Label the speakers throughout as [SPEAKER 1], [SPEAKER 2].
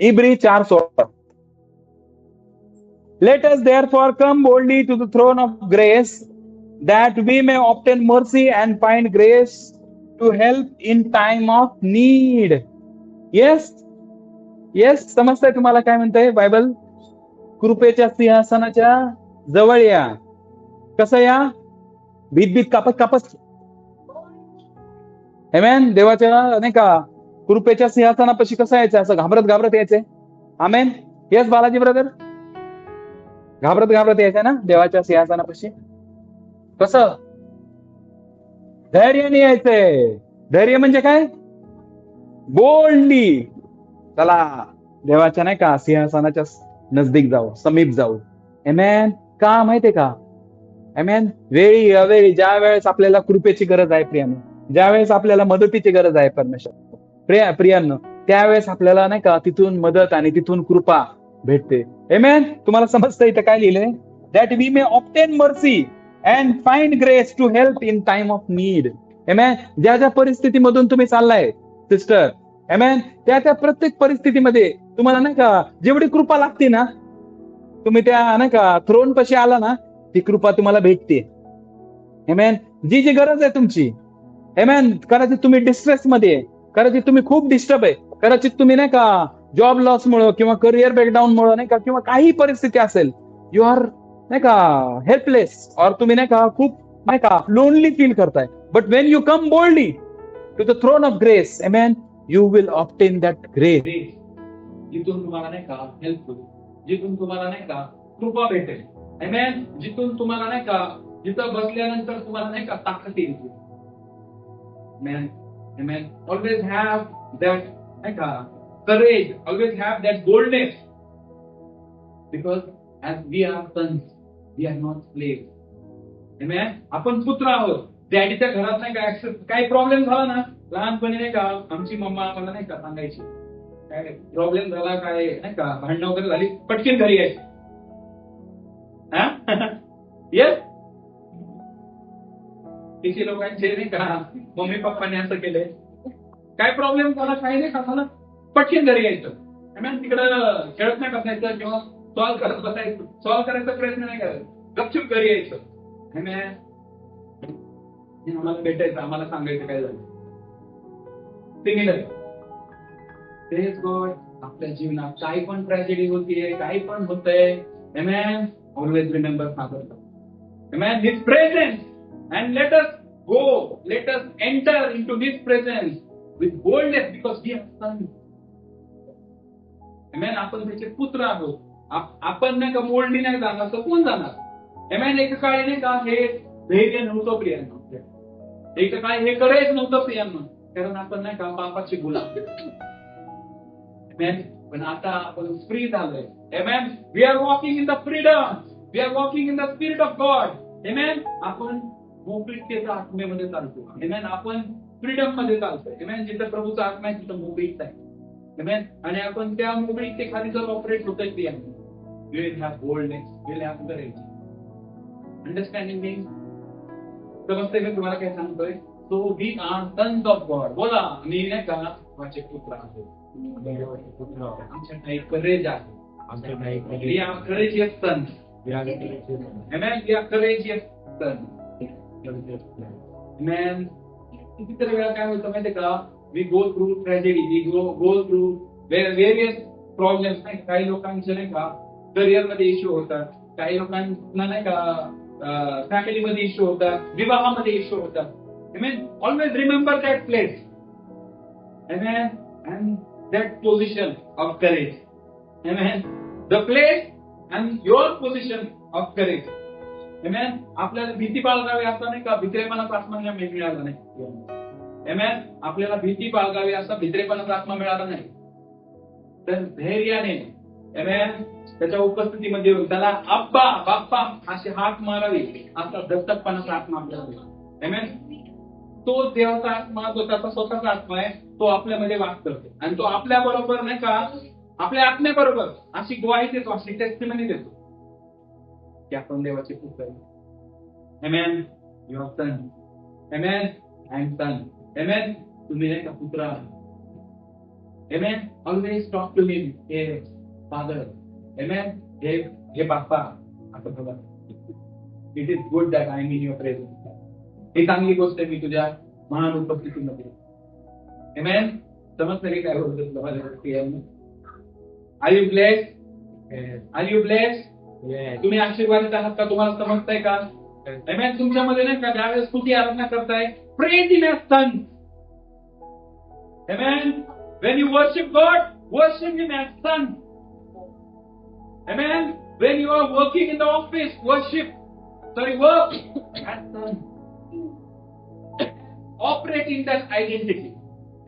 [SPEAKER 1] इब्री चार सोळा let us therefore come boldly to the throne of grace that we may obtain mercy and find grace to help in time of need yes yes समजतंय तुम्हाला काय म्हणतंय Bible कृपेच्या सिंहासनाच्या जवळ या कसं या भीत भीत कापत कापत हेमेन देवाच्या नाही का कृपेच्या सिंहासनापाशी कसं यायचं? असं घाबरत घाबरत यायचंय आमेन. येस बालाजी ब्रदर घाबरत घाबरत यायचंय ना देवाच्या सिंहासनापाशी? कसं? धैर्याने यायचंय धैर्य म्हणजे काय? बोल्डली. चला देवाच्या नाही का सिंहासनाच्या नजदीक जाऊ समीप जाऊ. एमॅन का माहितीये का? एमॅन वेळी अवेळी ज्या वेळेस आपल्याला कृपेची गरज आहे प्रियाने ज्या वेळेस आपल्याला मदतीची गरज आहे परमेश्वर. प्रिया प्रियांनो त्यावेळेस आपल्याला नाही का तिथून मदत आणि तिथून कृपा भेटते. एमेन तुम्हाला समजतं इथं काय लिहिलंय? That we may obtain mercy and find grace to help in time of need amen ज्या ज्या परिस्थितीमधून तुम्ही चाललाय सिस्टर एमेन त्या त्या प्रत्येक परिस्थितीमध्ये तुम्हाला नाही का जेवढी कृपा लागते ना तुम्ही त्या नाही का थ्रोन पशी आला ना ती कृपा तुम्हाला भेटते. एमॅन जी जी गरज आहे तुमची. एमॅन कदाचित तुम्ही डिस्ट्रेस मध्ये आहे. कदाचित तुम्ही खूप डिस्टर्ब आहे. कदाचित तुम्ही नाही का जॉब लॉसमुळं किंवा करिअर ब्रेकडाऊनमुळे नाही का किंवा काही परिस्थिती असेल यू आर नाही का हेल्पलेस और तुम्ही नाही का खूप नाही का लोनली फील करताय. But when you come boldly to the throne of grace I mean you will obtain that grace
[SPEAKER 2] जिथून तुम्हाला नाही का हेल्प होईल. जिथून तुम्हाला नाही का कृपा भेटेल. आय मॅन जिथून तुम्हाला नाही का जिथं बसल्यानंतर तुम्हाला नाही का ताकद येईल. मॅन Amen. Always have that like, का courage. Always have that boldness. Because as we are sons, we are not slaves. Amen. आपण पुत्र आहोत डॅडीच्या घरात नाही का काही प्रॉब्लेम झाला ना लहानपणी नाही का आमची मम्मा आम्हाला नाही का सांगायची काय प्रॉब्लेम झाला काय नाही का भांडणं वगैरे झाली पटकन घरी यायची येस किती लोकांचे नाही का? मम्मी पप्पाने असं केलंय. काय प्रॉब्लेम झाला? काही नाही का झालं पटकन घरी यायचं. मॅम तिकडं खेळत नाही बसायचं किंवा सॉल्व्ह करत बसायचं. सॉल्व्ह करायचा प्रयत्न नाही करायचा गपचूप घरी यायचं. आम्हाला भेटायचं. आम्हाला सांगायचं काय झालं. सिमिलर तेच गोड आपल्या जीवनात काही पण ट्रॅजेडी होतीये काही पण होतंय. Amen? Always remember Father. Amen. His present and let go. Let us enter into His presence with boldness because we are sons. Amen. आपण त्याचे पुत्र आहोत आप- आपण नाही का मोडली नाही जाणार तर कोण जाणार Amen. एका काळी नाही का हे धैर्य नव्हतं प्रियांना एका काळी हे करायच नव्हतं प्रियांना कारण आपण नाही का पापाची गुलाम Amen. पण आता आपण फ्री झालोय Amen. We are walking in the freedom. We are walking in the spirit of God. Amen. आपण मोकळीकतेच्या आत्मेमध्ये चालतो Amen. आपण फ्रीडममध्ये चालतोय Amen. जिथं प्रभूचा आत्मा आहे तिथं मोकळीकता आहे Amen. आणि आपण त्या मोकळीकतेखाली जर ऑपरेट होतोय ती have courage. Understanding means समजतंय मी तुम्हाला काय सांगतोय so we are sons of God बोला मी नाही का माझे पुत्र आहोत आमच्या काही करेज आहे courageous sons. Amen. We are courageous sons. Amen. कितीतरी वेळा काय होतं माहितीये का we go through tragedy we go go through various problems नाही काही लोकांचे नाही का करिअरमध्ये इश्यू होतात काही लोकांना नाही का फॅमिलीमध्ये इश्यू होतात विवाहामध्ये इश्यू होतात mean always remember that place and that position of courage Amen. The place and your position of courage. आपल्याला भीती बाळगावी असं नाही का भित्रेपणाचा आत्मा नाही मिळाला नाही Amen. आपल्याला भीती बाळगावी असा भित्रेपणाचा आत्मा मिळाला नाही तर धैर्याने Amen. त्याच्या उपस्थितीमध्ये येऊन त्याला अप्पा बाप्पा असे हात मारावे असा दत्तकपणाचा आत्मा आपल्याला मिळाला. तो देवाचा आत्मा जो त्याचा स्वतःचा आत्मा आहे तो आपल्यामध्ये वास करतो आणि तो आपल्या बरोबर नाही का आपल्या आत्म्याबरोबर अशी ग्वाही देतो अशी टेस्टिमनी देतो की आपण देवाचे खूप you are son amen I am son amen तुम्ही नाही का पुत्र आहात amen always talk to me हे फादर एमेन हे हे बाप्पा आता बघा it is good that I mean your present ही चांगली गोष्ट आहे मी तुझ्या महान उपस्थितीमध्ये एमेन समजतं की काय होतं तुला माझ्या I you bless I you bless तुम्ही आशीर्वादित आहात का तुम्हाला समजताय का Amen. तुमच्यामध्ये नाही का ज्यावेळेस स्तुती आराधना करताय praise in son Amen. When you worship God, worship Him as Son. Amen. When you are working in the office, worship. Sorry, work as Son. Operate in that identity.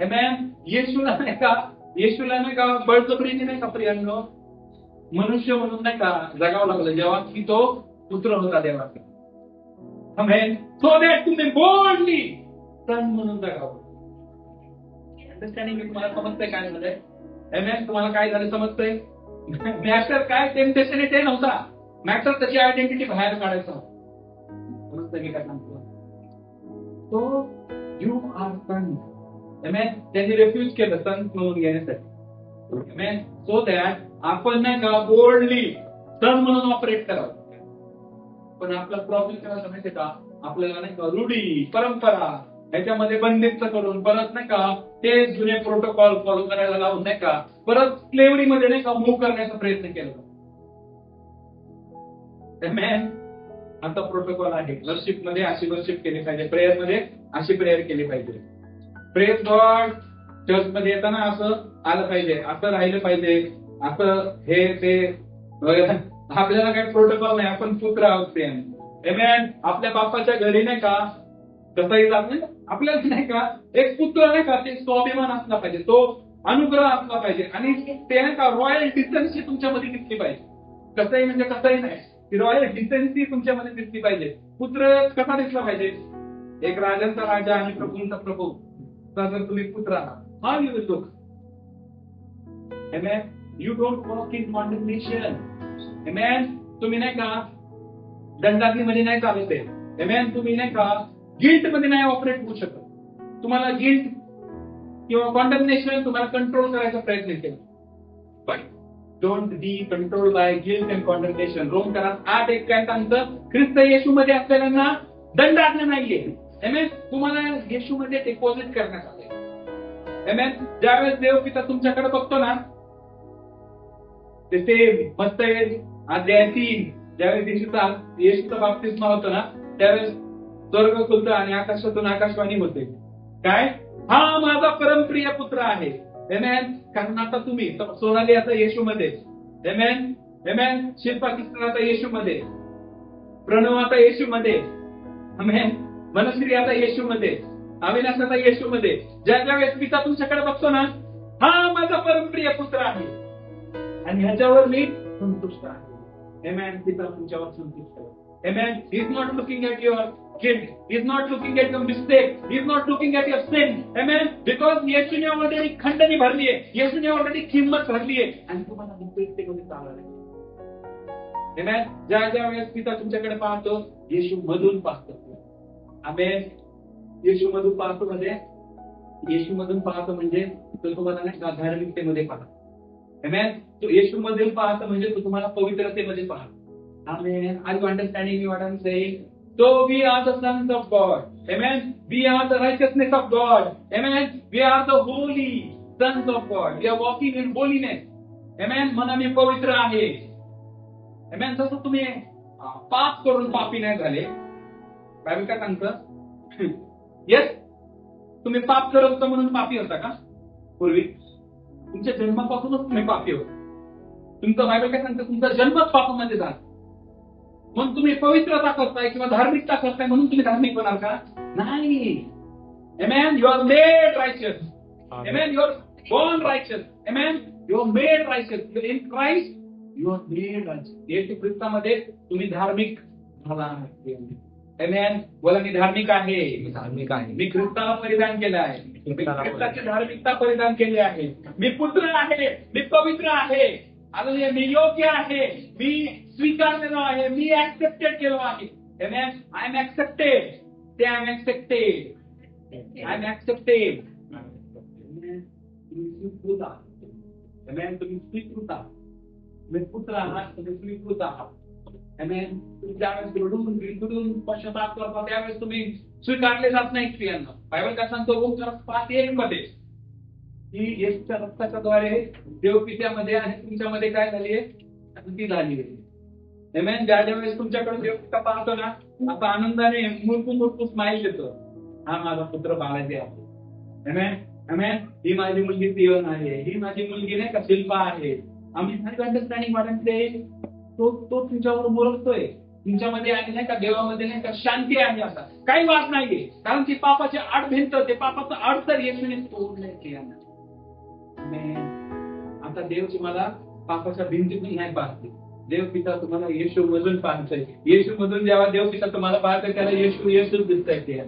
[SPEAKER 2] Amen. येशूला नाही का येशूला नाही का बळजबरीने नाही का प्रियांनो मनुष्य म्हणून नाही का जगावं लागलं. जेव्हा की तो पुत्र होता देवाचा Amen. So तुम्ही बोल्डली सन म्हणून जगावं. अंडरस्टँडिंग तुम्हाला समजतंय काय झालंय? एमएन तुम्हाला काय झालं समजतंय? मॅटर काय टेम्पटेशन ते नव्हता. मॅटर त्याची आयडेंटिटी बाहेर काढायचा. समजतंय मी काय सांगतो? तो यू आर सन एमएन त्यांनी रेफ्यूज केलं सन म्हणून घेण्यासाठी सो दॅट आपण नाही का बोल्डली टर्म म्हणून ऑपरेट करावं. पण आपला प्रॉब्लेम काय माहितीये का? आपल्याला नाही का रूढी परंपरा याच्यामध्ये बंदिस्त करून परत नाही का ते जुने प्रोटोकॉल फॉलो करायला लावून नाही का परत स्लेवरी मध्ये नाही का मूव्ह करण्याचा प्रयत्न केला. आता प्रोटोकॉल आहे. लर्शिपमध्ये अशी लर्शिप केली पाहिजे. प्रेयरमध्ये अशी प्रेयर केली पाहिजे. प्रेयर गॉड चर्च मध्ये येताना असं आलं पाहिजे असं राहिलं पाहिजे असं हे ते आपल्याला काही प्रोटोकॉल नाही आपण पुत्र आहोत आपल्या बापाच्या घरी नाही का? कसंही जात नाही. आपल्याला नाही का? एक पुत्र नाही का? ते स्वाभिमान असला पाहिजे. तो अनुग्रह असला पाहिजे. आणि ते नाही का? रॉयल डिसेन्सी तुमच्यामध्ये दिसली पाहिजे. कसंही म्हणजे कसंही नाही. रॉयल डिसेन्सी तुमच्यामध्ये दिसली पाहिजे. पुत्र कसा दिसला पाहिजे? एक राजांचा राजा आणि प्रभूंचा प्रभू. तर जर तुम्ही पुत्र आहात. हा you Amen. You don't walk in condemnation. Amen. तुम्ही नाही का दंडात्मीमध्ये नाही चालत आहे Amen. तुम्ही नाही का गिल्टमध्ये नाही ऑपरेट होऊ शकत? तुम्हाला गिल्ट किंवा कॉन्डमनेशन तुम्हाला कंट्रोल करायचा प्रयत्न केला. But don't be control by guilt and condemnation Rome करा. आठ एक काय सांगतं? ख्रिस्त येशूमध्ये असलेल्यांना दंड आज्ञा नाहीये. एमएन तुम्हाला येशू मध्ये डिपॉझिट करण्यात आले एमएन ज्यावेळेस देव पिता तुमच्याकडे बघतो ना ते मस्त अध्याय तीन ज्यावेळेस येशूचा येशूचा बाप्तिस्मा होतो ना त्यावेळेस स्वर्ग खुलतं आणि आकाशातून आकाशवाणी होते. काय? हा माझा परमप्रिय पुत्र आहे. एमेन कारण आता तुम्ही सोनाली आता येशू मध्ये एमेन एमेन शिल्पा किसन आता येशू मध्ये प्रणव आता येशू मध्ये मनश्री आता येशूमध्ये. अविनाश आता येशूमध्ये. ज्या ज्या वेळेस पिता तुमच्याकडे बघतो ना हा माझा परमप्रिय पुत्र आहे. आणि ह्याच्यावर मी संतुष्ट आहे एमॅन पिता तुमच्यावर संतुष्ट आहे amen is not looking at your guilt. He's not looking at your mistake. He's not looking at your sin. Amen. Because येशूने ऑलरेडी खंडणी भरली आहे येशूने ऑलरेडी किंमत भरली आहे आणि तुम्हाला उपयुक्तेमध्ये चालणार Amen. ज्या ज्या वेळेस पिता तुमच्याकडे पाहतो येशू मधून पाहतो आमेन येशू मधून पाहतो म्हणजे येशू मधून पाहतो म्हणजे तो तुम्हाला नाही का धार्मिकतेमध्ये पाहतो तो येशू मधील पाहतो म्हणजे तो तुम्हाला पवित्रतेमध्ये पाहतो आमेन are you understanding what I'm saying? So we are the sons of God. Amen. We are the righteousness of God. Amen. We are the holy sons of God. We are walking in holiness. Amen. मन मी पवित्र आहे. Amen. जसं तुम्ही अं, पाप करून पापी नाही झाले बायबल काय सांगतं येस तुम्ही पाप करत होता म्हणून पापी होता का पूर्वी तुमच्या जन्मापासूनच तुम्ही पापी होता तुमचं बायबल काय सांगतं तुमचा जन्मच पापामध्ये झाला म्हणून तुम्ही पवित्रता करताय किंवा धार्मिकता करताय म्हणून तुम्ही धार्मिक बनाल का नाही Amen. You are made righteous. Amen. You are born righteous. Amen. You are made righteous. In Christ, you are made righteous. येशू ख्रिस्तामध्ये तुम्ही धार्मिक झाला. Amen. बोला मी धार्मिक आहे
[SPEAKER 3] मी धार्मिक आहे
[SPEAKER 2] मी ख्रिस्ताला परिधान केलं आहे मी ख्रिस्ताची धार्मिकता परिधान केली आहे. मी पुत्र आहे मी पवित्र आहे. आणि मी योग्य आहे. मी स्वीकारलेलो आहे. मी ऍक्सेप्टेड केलो आहे. आय एम ऍक्सेप्टेड ते I am accepted I am accepted तुम्ही स्वीकृत आहात. Amen. तुम्ही स्वीकृत आहात. तुम्ही पुत्र आहात. तुम्ही स्वीकृत आहात. Amen. तुम्ही ज्यावेळेस रडून पश्चाताप करता त्यावेळेस तुम्ही स्वीकारले जात नाही स्त्रियांना. बायबल काय सांगतो? ओंकार पाच एक मध्ये की येशूच्या रक्ताच्या द्वारे देवपित्यामध्ये आणि तुमच्यामध्ये काय झाली आहे? ती झाली आहे. ज्या ज्या वेळेस तुमच्याकडे देवपिता पाहतो ना आता आनंदाने मुरकून मुरकून स्माईल देतो. हा माझा पुत्र बाळाजी आहे. Amen. Amen. ही माझी मुलगी सियोन आहे. ही माझी मुलगी नाही का शिल्पा आहे. आम्ही अंडरस्टँडिंग वाटते तो तो तुमच्यावर बोलतोय तुमच्यामध्ये आणि नाही का देवामध्ये नाही का शांती आहे आता काही वाद नाहीये. कारण की पापाची आड भिंत ते पापाचं आड तर येशूने तोडलंय स्त्रियांना आता देव तुम्हाला पापाच्या भिंतीतून नाही पाहते. देव पिता तुम्हाला येशू मधून पाहतोय. येशू मधून जेव्हा देव पिता तुम्हाला पाहतोय त्याला येशू येशू दिसतंय ते.